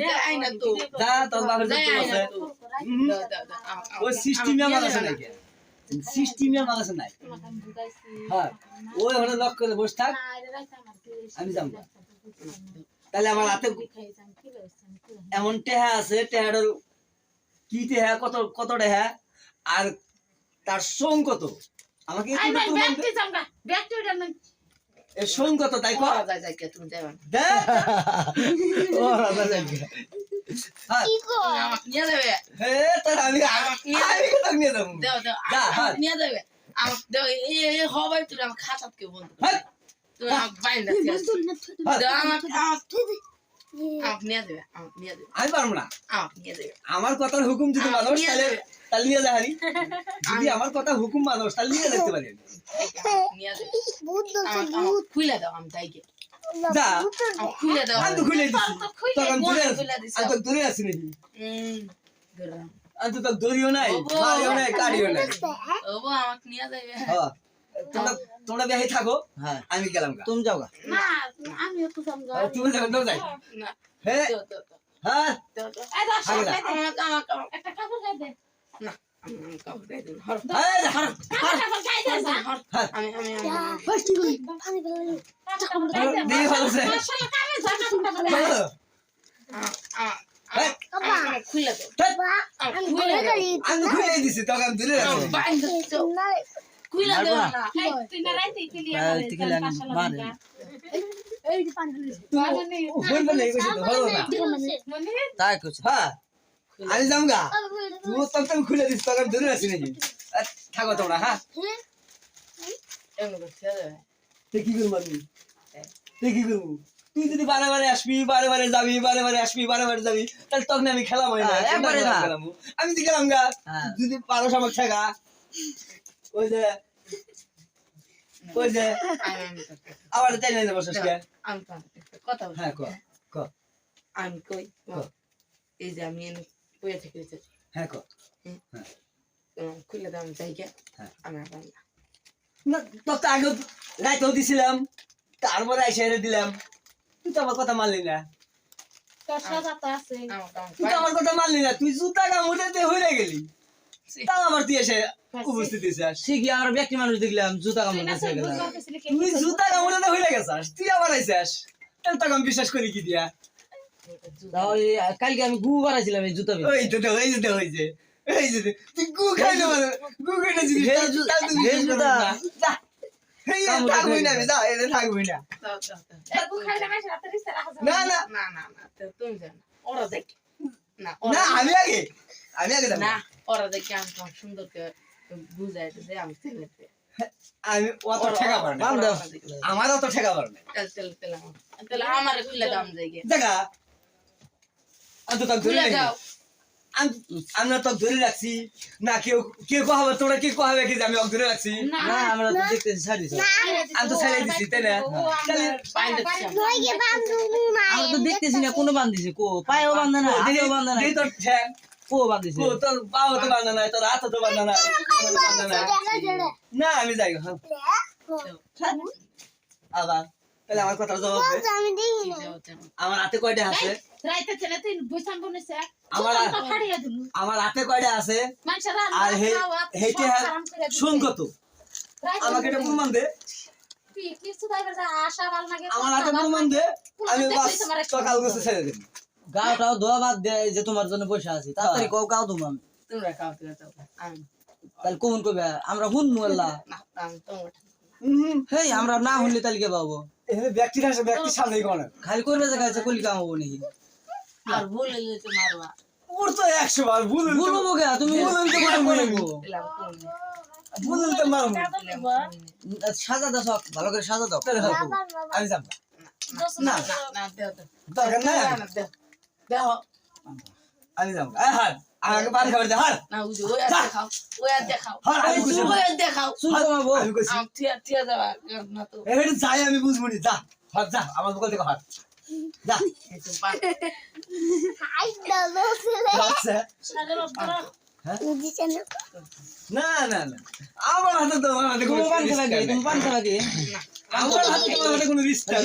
দেয় না তো। যা তোর বাপের যত আছে তো। হুম, দাও, দাও, দাও, আম- আম- ওই সিস্টেমে আমার আছে নাকি সিস্টেমে আমার আছে নাই। হ্যাঁ ওই ওখানে লক করে বসে থাক। আমি যাব। তাহলে আমার হাতে এমন টেহা আছে টেহাটার কি টেহা কত কত টেহা? আর তার সোম কত? আমাকে একটু? এর সোম কত তাই কো কে বন্ধু আমি পারব না। আমার কথার হুকুম যদি মানুষ তাহলে তাহলে নিয়ে যাহানি যদি আমার কথা হুকুম মানুষ তাহলে নিয়ে যেতে পারি খুলে দাও আমি তাইকে আমাকে খুলে দাও। আমি তো খুলে দিছি। তোর আমি দূরে আছি। খুলে দিছো। আমি তো দূরে আছি নাকি? আমি তো তোর দড়িও নাই। মারিও নাই কাড়িও নাই। ওগো আমাকে নিয়ে যাবে। হ্যাঁ। তোমরা তোমরা বেহে থাকো। হ্যাঁ। আমি গেলাম তুমি যাও তুমি যাবেন তো যাই হ্যাঁ। গায়ে না। হ্যাঁ। হ্যাঁ হ্যাঁ। খুলে দাও ধ্যাৎ, আমাকে খুলে দাও আমি তো খুলে দিছি তোকে আমি আমি মারি। এই কথা তো না তাই কইছে হ্যাঁ? আমি তুই তো খুলে তোকে আমি দূরে আছি নাকি? থাকো তোমরা হ্যাঁ? তুই কি করব আমি? তুই কি করব? তুই যদি বারে বারে আসবি বারে বারে যাবি বারে বারে আসবি বারে বারে যাবি তাহলে তখন আমি খেলাম হয় না। না। আমি তো গেলাম গা। হ্যাঁ। যদি পারো সামক ঠেকা। ওই যে ওই যে আমি আমি করতে- আবার তাই নিয়ে যাব শেষকে আমি তোমাকে একটা কথা বলি। হ্যাঁ ক ক আমি কই এই যে আমি এনে বইয়ে থেকে এসেছি হ্যাঁ ক তোমার খুলে দাও আমি যাই গে হ্যাঁ। আমি আর পারি না না তোর তো আগে রাইতেও দিছিলাম তারপরে আইসা এনে দিলাম। তুই তো আমার কথা মানলি না। তুই তো আমার কথা মানলি না তুই জুতা কামড়ে হয়ে গেলি। তাও আবার তুই এসে উপস্থিত আছিস ঠিকই আর ব্যক্তি মানুষ দেখলাম জুতা কামড় দিয়েছে গেলাম তুই জুতা কামড়ে হয়ে গেছিস তুই আবার আইসাস তাহলে তোকে আমি বিশ্বাস করি কি দিয়া? কালকে আমি গু বাড়াইছিলাম এই জুতা ওই তো তো ওই তো হয়েছে এই যে তুই গু খাইলে মানে গু খাইলে যদি হে জু- তাহলে তুই হে বিশ্বাস করবি জুতা। না। যা। এই যে কামড়ে থাকবি না না। আমি, যা এটা থাকবি না। দাও, দাও, দাও। না না। না না না তুমি জানো ওরা দেখে। না না আমি আগে আমি আগে না। ওরা দেখে আমি তোমার সুন্দর করে বুঝাই যে আমি ছেলে আমি অত ঠেকা পারে না আমার অত ঠেকা পারে না তাহলে তাহলে তাহলে আমার খুলে দাও আমি দেখা আমি তো ধরে খুলে রাখি দাও আমি আমি না তোকে ধরে রাখছি না কেউ কেউ কহাবে তোরা কে কহাবে কি আমি ধরে রাখছি না আমরা তো দেখতেছি ছাড়িছি আমি তো ছেড়ে দিছি তাই না। আমরা তো দেখতেছি কোনো বান্ধিছে কো পায়েও বান্ধে না হাতেও বান্ধে না তোর পাও তো নাই তোর হাত তো নাই না আমি যাই হ্যাঁ। আবার তাহলে আমার জবাব দে। হাতে কয়টা আছে? আমার আমার হাতে কয়টা আছে? আর হে শুন কত। আমাকে এটা প্রমাণ দে। আমার হাতে প্রমাণ দে। আমি বাস সকাল গোছে ছেড়ে দেব। গাওটাও ধোয়া বাদ দেয় যে তোমার জন্য বসে আছি তাড়াতাড়ি কও গাও তুমি আমি তোমরা খাও তোমরা খাও আমি তাহলে কোন কবে আমরা হুন মোল্লা না আমি তোমার হুম হেই আমরা না শুনলে তাহলে কে পাবো এখানে ব্যক্তির আসে ব্যক্তির সামনেই কোন খালি করবে যে খাইছে কলি কামাবো নাকি আর ভুলে যেতে মারবা ওর তো একশো বার ভুল বলব কে তুমি তো বলুন, বলুন। দিলাম কোন ভুল তো মারুন সাজা দাও ভালো করে সাজা দাও আমি যাব না না না দেও দরকার না আমি যাব। এই হার পানি খাবার দে হার না ওই ওই আর দেখাও ওই আর দেখাও। হ্যাঁ, আমি ওই ওই আর দেখাও। শুন কমাবো আমি কইছি টিয়া টিয়া যাবা না তো। এবারে যাই আমি বুঝব নি। যা হার যা আমার দোকান থেকে হার যা। এই তো পান আচ্ছা না না না। আমার হাতে তো আমার হাতে কোনো পান তুমি কি আমার হাতে তোমার হাতে কোনো রিস্ক নাই।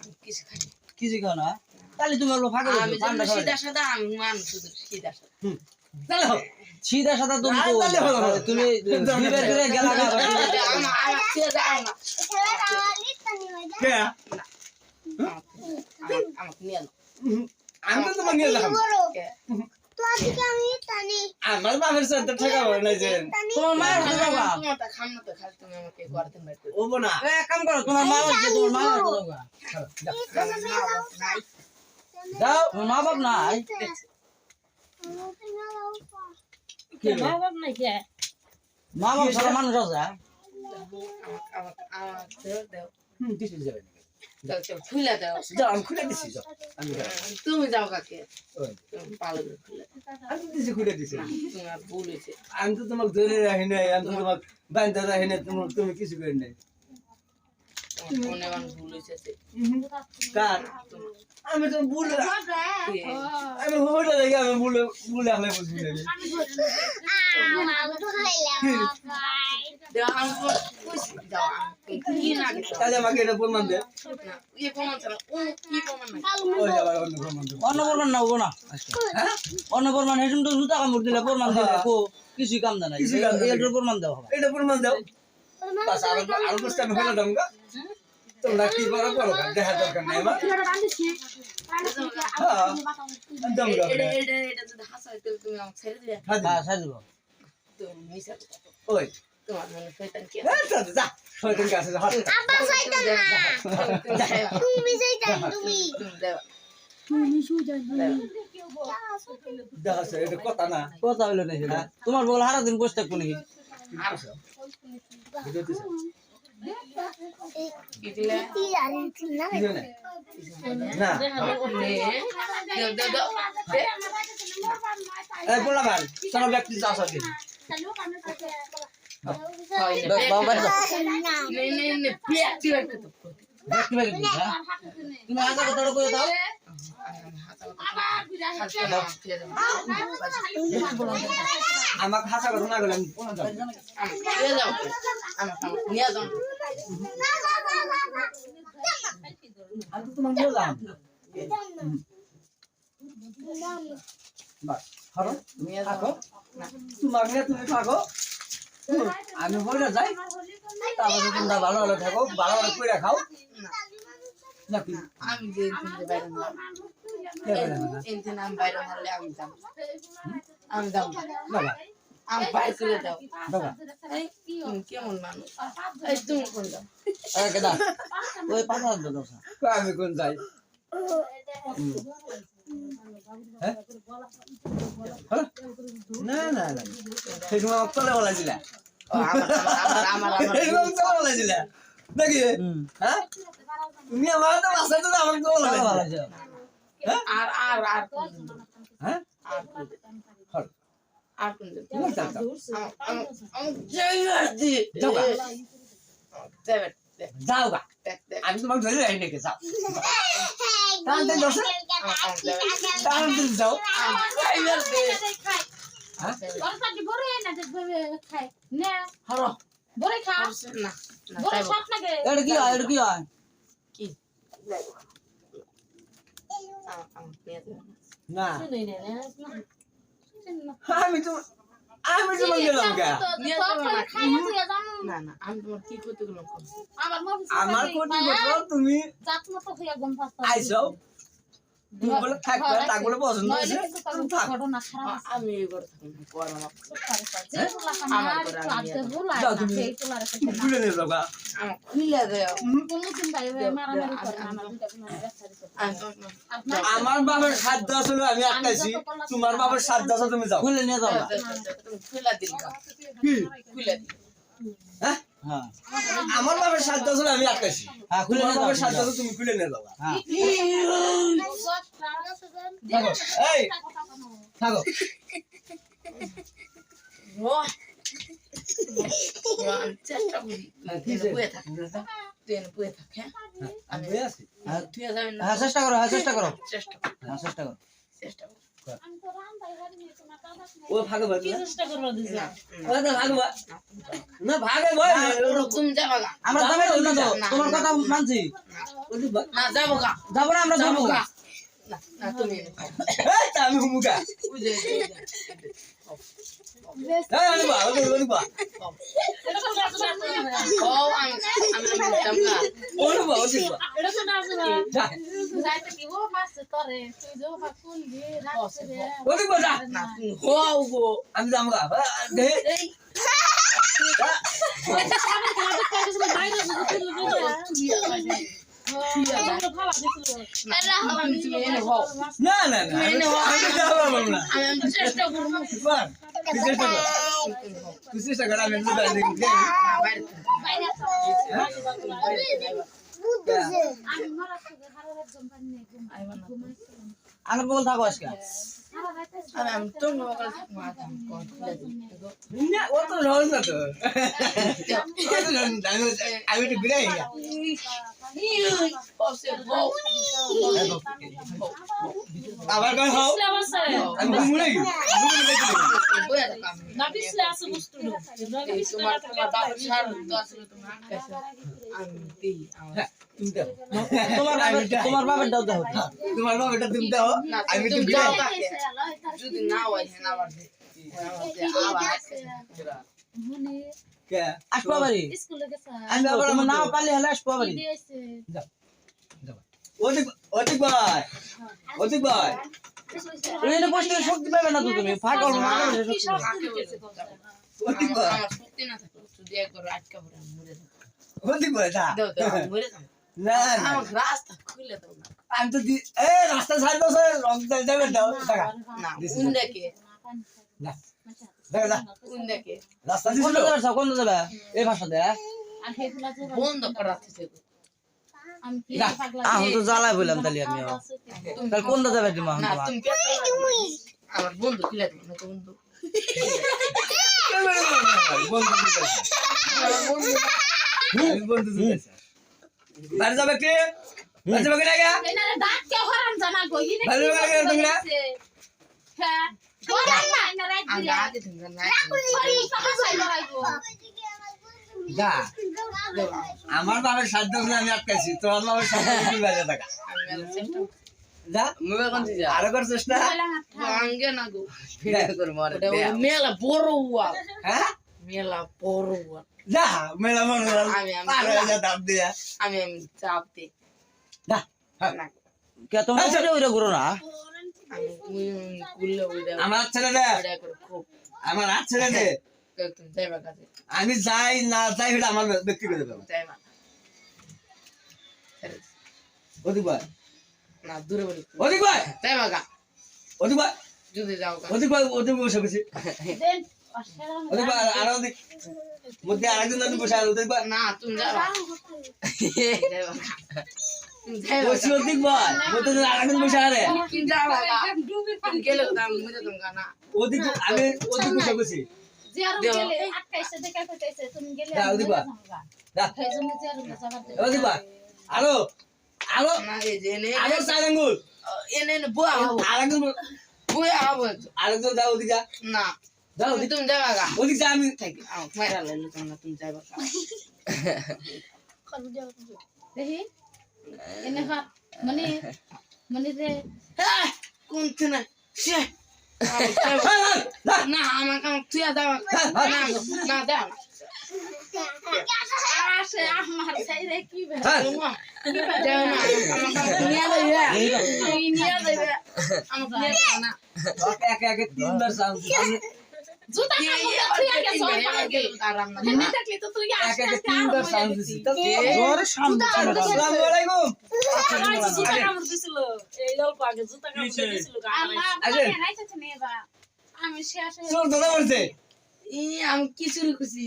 আমি কিছু খাই খাও না? তাহলে তুমি অল্প ফাঁকা আমি খাবে। সিধা সাদা আমি মানুষ শুধু সিধা সাদা তাহলে সিধা সাদা তুমি না। তুমি গেলা আমার আমার ছেড়ে দাও না। কে? আমাকে নিয়ে হুম, আমি তো তোমাকে নিয়ে যাব। আমার বাপের সাথে ঠেকা যে। তোমার মা আছে বাবা তোমার না তো খালি তুমি আমাকে ঘর থেকে বের করে ও এক কাম করো তোমার মা তোমার মা মা বাপ নাই? কি? মা বাপ সারা মানুষ আছে যাও। তুমি যাও কাকে? আমি তো তোমাকে ধরে রাখি নাই আমি তোমাকে বান্ধা রাখি নাই তুমি কিছু করি নাই তোমার ফোনে আমার ভুল হয়েছে কার? আমি তো ভুল আমি ভুলে দেখি আমি ভুলে ভুলে আমি। বুঝবি তাহলে আমাকে এটা প্রমাণ দে। না ইয়ে প্রমাণ ছাড়া ও কি প্রমাণ নাই। ওই আবার অন্য প্রমাণ দে। অন্য প্রমাণ না হব না। অন্য প্রমাণ হেসুম তো জুতা কামড় দিলে প্রমাণ দিলে হ্যাঁ। কিছুই কাম দেয় না। এটার প্রমাণ দেওয়া হবে এটা প্রমাণ দাও। আর আর বুঝতে আমি ফেলে দাম গা। তোমরা কি দেখা দরকার নাই বলো। ওই। তোমার হারা দিন বসে থাকব নাকি? যাও যাও। তুমি আজা কথা কই দাও আমাকে হাসা কথা না গেলে আমি প্রমাণ দাও আমি তো তোমাকে বললাম বাস ধরো তুমি থাকো তোমাকে নিয়ে হুম, আমি বলে যাই তারপরে তোমরা ভালো ভালো থাকো ভালো ভালো করে খাও নাকি আমি বাইরে নাম বাইরে আমি যাব। আমি যাব। বাবা। আমি বাইর করে দাও। বাবা। এই, তুমি কেমন মানুষ? এই তুমি কোন দাও? ওই পাতা দাও আমি কোন যাই? হ্যাঁ? না না না। সেই সময় আমার তলে বলা ছিল ও, আমার আমার আমার আমার সেই সময় তলে বলা ছিল নাকি। হ্যাঁ? তুমি আমার তো বাসায় তো আমাকে ভালো আর আর? হ্যাঁ? আর কোন যাও গা। আমি তোমাকে ধরে রাখি নাকি? যাও। হ্যাঁ? না। আমি তো আমি গেলাম গা না না আমি তোমার কি করতে গেলাম আমার কোটি বছর তুমি আইসো। থাকবে পছন্দ হয়েছে থাক। আ- আমি আমার নিয়ে বাবার সাধ্য আসলে আমি আটকাইছি। তোমার বাবার সাধ্য আছে তুমি যাও। খুলে নিয়ে যাও খুলে দিল কি? খুলে দিল হ্যাঁ। হ্যাঁ? আমার বাবার সাধ্য আসলে আমি আটকাইছি। হ্যাঁ খুলে তোমার বাবার সাধ্য আছে তুমি খুলে নিয়ে যাও হ্যাঁ। থাকো এই। থাকো। চেষ্টা করি আছি যাবি চেষ্টা করো। হ্যাঁ চেষ্টা করো। চেষ্টা কর। চেষ্টা চেষ্টা ও ভাগো ভাগ না না তো ভাগো ভাগ না। ভাগে ভাই ওরা যাবা আমরা যাব না। তোমার কথা মানছি। না যাব যাব না আমরা যাব। আমি হুমুকা আমি যাম গা এই না আমি আমি আমি আমি চেষ্টা করব চেষ্টা কর আমি। আমার বল থাকো আজকে আমি আমি তো না তো সহজ না না, তোমার তোমার বাবার সার তোমার কাছে আমি দিই তোমার বাবার বাবার দাও তোমার বাবা এটা তুমি দাও আমি যদি না হয় দে আবার কে আসব বাড়ি আমি আবার আমার নাও পারলে হলে আসব বাড়ি ওদিক ওদিক ভাই ওদিক ভাই এখানে বসতে শক্তি পাবে না তো তুমি ফাটল মারলে শক্তি পাবে। ভাই আমার শক্তি না থাকে যদি একবার আটকা পড়ে মরে যাব ওদিক ভাই দা দাও দাও মরে যাব না না আমার রাস্তা খুলে দাও না আমি তো এ রাস্তা ছাড় দাও স্যার রং যাবে দাও টাকা না যাবে যাবে আহ তো জ্বালাই বললাম তাহলে আমি তাহলে কোন যাবে না তুমি আমার বন্ধু খুলে দাও বন্ধু। আমি। বাড়ি যাবে কে? বাড়ি যাবে কে না গা? আমি আমার বাবার সাধ্য আমি আটকাইছি তোর বাবার সাধ্য কি বাজে টাকা আমি চেষ্টা যা মুবে কোন যা আরও কর চেষ্টা আঙ্গে না গো মেলা বড় হ্যাঁ? মেলা বড় ওয়াল যা মেলা মনে আমি- আমি- পার যা দাম দিয়া। আমি আমি চাপ যা হ্যাঁ। না। কে তোমরা ওইটা ঘুরো না। আমার ছেলে দে আমার দে আমি যাই না যাই সেটা আমার ব্যক্তিগত ব্যাপার যাইবা। ছেড়ে দে। ভাই না দূরে বলি। ভাই ভাই যদি যাও ভাই বসে বসে। ওদিক ভাই আর মধ্যে আরেকজন বসে ভাই না তুমি আরে আরও আরও এনে আরও চার আঙ্গুল এনে বুয়া হব আরেকজন বুয়া হব আরেকজন যাও ওদিক না। তুমি তুমি যাবা গা। ওদিক যা আমি থাকি মাইরা লাইলো তুমি না তুমি যাবা গা মানে মানে রে হ্যাঁ কোন না সে না আমার কাম তুই যাবা। না না দাও আসে আমার সাইরে কি বে হ্যাঁ। না আমার কাম নিয়ে তুই নিয়ে আমার নিয়ে না। একে একে তিনবার সামনে আমি শেষে চোর ই আমি কি শুরু করছি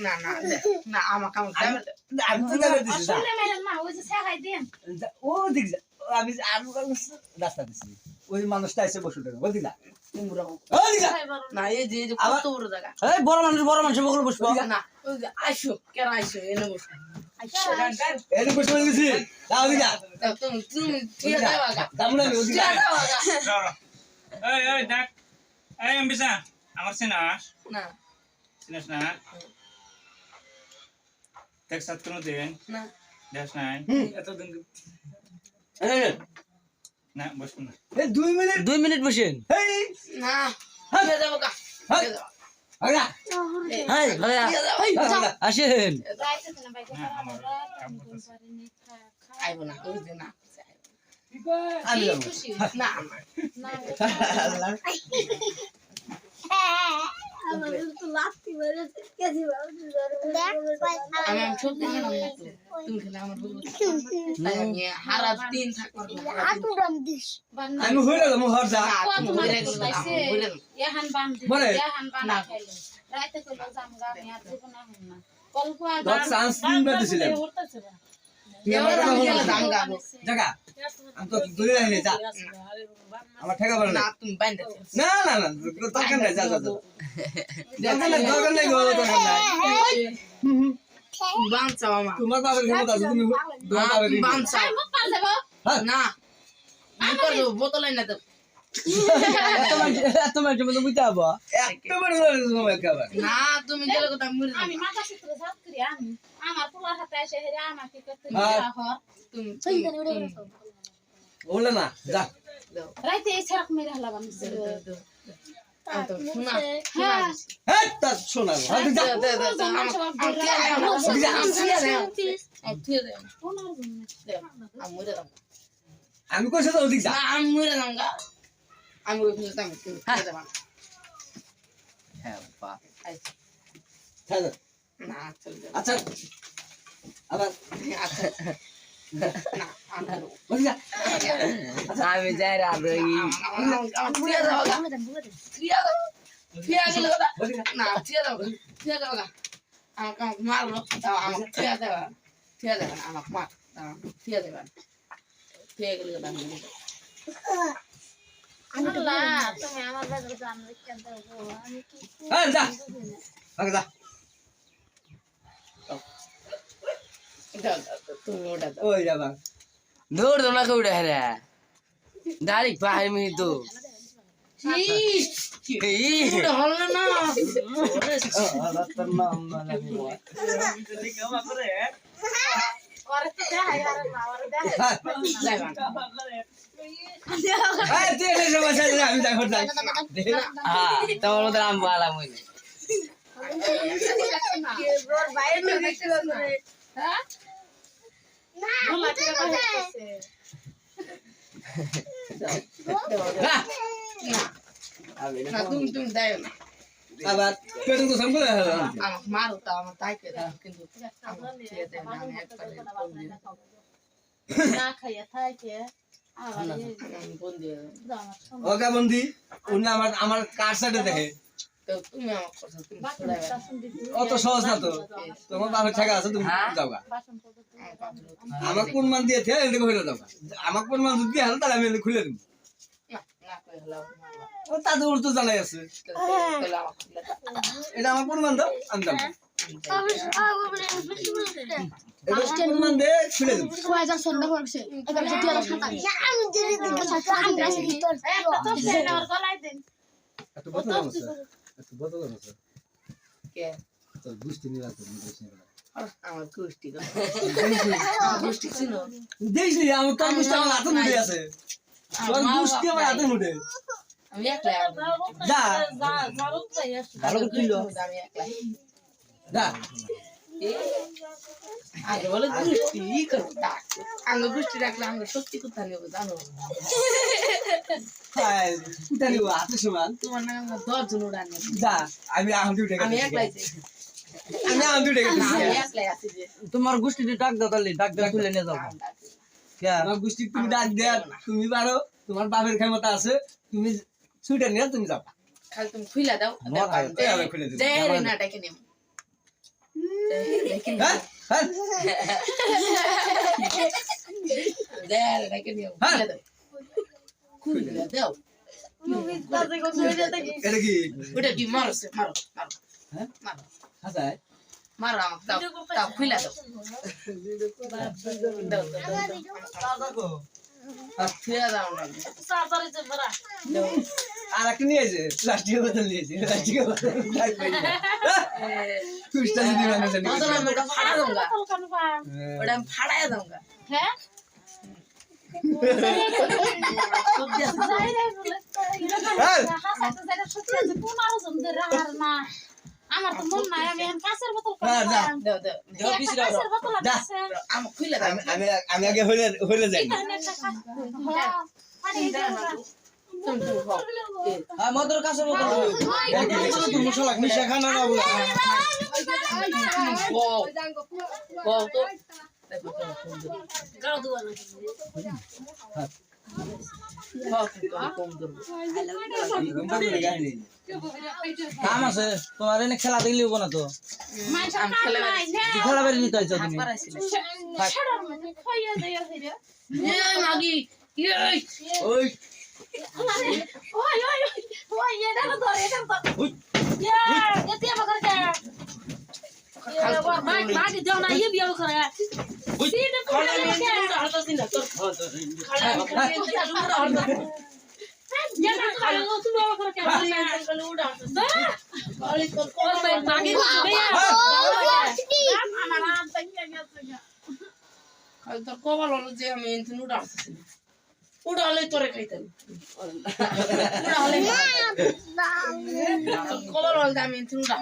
না না না আমার কাম যাবে আমি তো যাবে দিছি যা আমি আমি রাস্তা দিছি। ওই মানুষটা এসে বসে থাকে ওদিক যা তোমরা ওদিক যা না বড় মানুষ বড় মানুষ বসবো আইসো কেন আইসো এনে বসে। দাও, তুমি দাম ওদিক এই এই দেখ। এই আমার চিনাস। না। চিনাস না? দেখ সাত কোনো দিন। না। দেখ নাই। এতদিন এই, দুই মিনিট দুই মিনিট বসেন এই না দিয়ে দেবো গা হাই, দিয়ে দেবো। আগা, হাই ভাইয়া দিয়ে দেবো। আগা, আসেন না না দিন না আমি। না দিন গেলাম না তো। তুমি খেলে আমার বলব তাই আমি হারা দিন যা। না বলে? এহান বানা খাইলো। রাইতে কইলো জামগা আমি আর জীবন হন না। কল্প দশ চান্স তিনবার দিছিলাম। তুই আমার কথা আমি বলো গেলে না। দাম গাবো জাগা আমি তো দূরে রাখি যা। আমার ঠেকা বলে না। না না না না দরকার নাই যা যা যা। দরকার নাই দরকার নাই দরকার নাই। বাঁচাও আমার তোমার বাবার ক্ষমতা আছে তুমি তোমার বাবার তুমি বাঁচাও মুখ পার দেবো। না আমি করব বোতল না না তুমি গেলে আমি যাব। মাথা সূত্র জাত করি আমি। আমার পোলার হাতে এসে হেরে আমাকে করতে। হর তুমি তুমি বলে না যা। রাইতে এই মেরে হলাম আমি। তো শোনা হ্যাঁ। যা। আমি। আমি আমি। আমি ওই ফেলে দাম, তুমি থিয়া দাও না। হ্যাঁ আচ্ছা, হ্যাঁ, যা। না। আচ্ছা আবার আচ্ছা, আমি আমি যাই মারলো। আমাকে থিয়া দাও গা। থিয়া দাও না, আমাকে মার। দাও গা। থিয়া গেলে দৌড় দৌড়া কে উঠে রে দাড়ি পাহাড় মি তো ইস, এই ওটা হলো না। তো হ্যাঁ তুই হ্যাঁ হ্যাঁ। আবার পেটে তো সম্পূর্ণ হলো। আমাকে মারো তাও আমার দাও কিন্তু না খাইয়া থাকে ওকে বন্দি উনি আমার আমার কার সাইডে দেখে? অত সহজ না তো? তোমার আছে তুমি যাও আমার তো- আমার কোন মান দিয়ে থেকে এদিকে হইলে যাও গা। আমার কোন মান যদি হাল তাহলে আমি এদিকে খুলে দিব তাদের জানাই আছে। এটা আমার কোন মান দাও? আমি যাব মান গুষ্টি নিয়ে গুষ্টি আমার গোষ্ঠী গো। আমার গোষ্ঠী ছিল। দেখিস আমার তোর গুষ্টি আমার হাতে মুঠে আছে? আমার গুষ্টি আমার হাতে নাই। আমি একলাই। যা। ভালো করে তুইলো আমি একলাই। যা আগে বলে গোষ্ঠী ই করব, ডাক। আঙ্গ গোষ্ঠী রাখলে আমরা সত্যি কোথা নেব জানো হাই উঠে নিব হাতে সমান তোমার নাম আমরা দশজন উড়ান নেব। যা আমি আহম উঠে আমি একলাই আমি আহম উঠে গেছি না, তোমার গোষ্ঠীতে ডাক দাও তাহলে ডাক দাও তুলে নিয়ে যাও আমি আমার গোষ্ঠী তুমি ডাক দেয়া তুমি পারো তোমার বাপের ক্ষমতা আছে তুমি ছুটে নিয়ে তুমি যাও খালি তুমি খুইলা দাও খুলে নেব হ্যাঁ হ্যাঁ দেয় রে ডাকে নেব খুইলা দাও খুইলা দাও এটা কি ওটা কি মারো মারো মারো হ্যাঁ? মারো হাসায় মারো আমাকে দাও দাও খুইলা দাও দাও দাও দাও আর একটা নিয়েছে প্লাস্টিকের বোতল নিয়েছে প্লাস্টিকের বোতল। কুষ্টা যদি মানুষ জানি ওটা ফাড়া দঙ্গা? ওটা ফাড়ায় দঙ্গা হ্যাঁ? সবজি আছে। সত্যি আছে, কোন জমদের রাহার না। আমার তো মন নাই আমি এখন বোতল হ্যাঁ, যা। পাম? দেও দেও দেও। আছে। আমি খুলে দাও আমি আমি আগে হইলে হইলে যাই হ্যাঁ, না। হ্যাঁ মদর কাছে মশলা মিশা খানা না বলা দুয়া না কম আছে তোমার এনে খেলা দেখলে হব না তো খেলে বেরিয়ে নিতে হয়েছো তুমি মাগি ইয়ে ইয়া, দেও না ইয়ে বিয়া করে তোর ইয়া কপাল হলো যে আমি উড়া হারতাছি না উড়া হলে তোরে খাইতাম উড়া হলে তোর কপাল হলো এনতিন উড়া।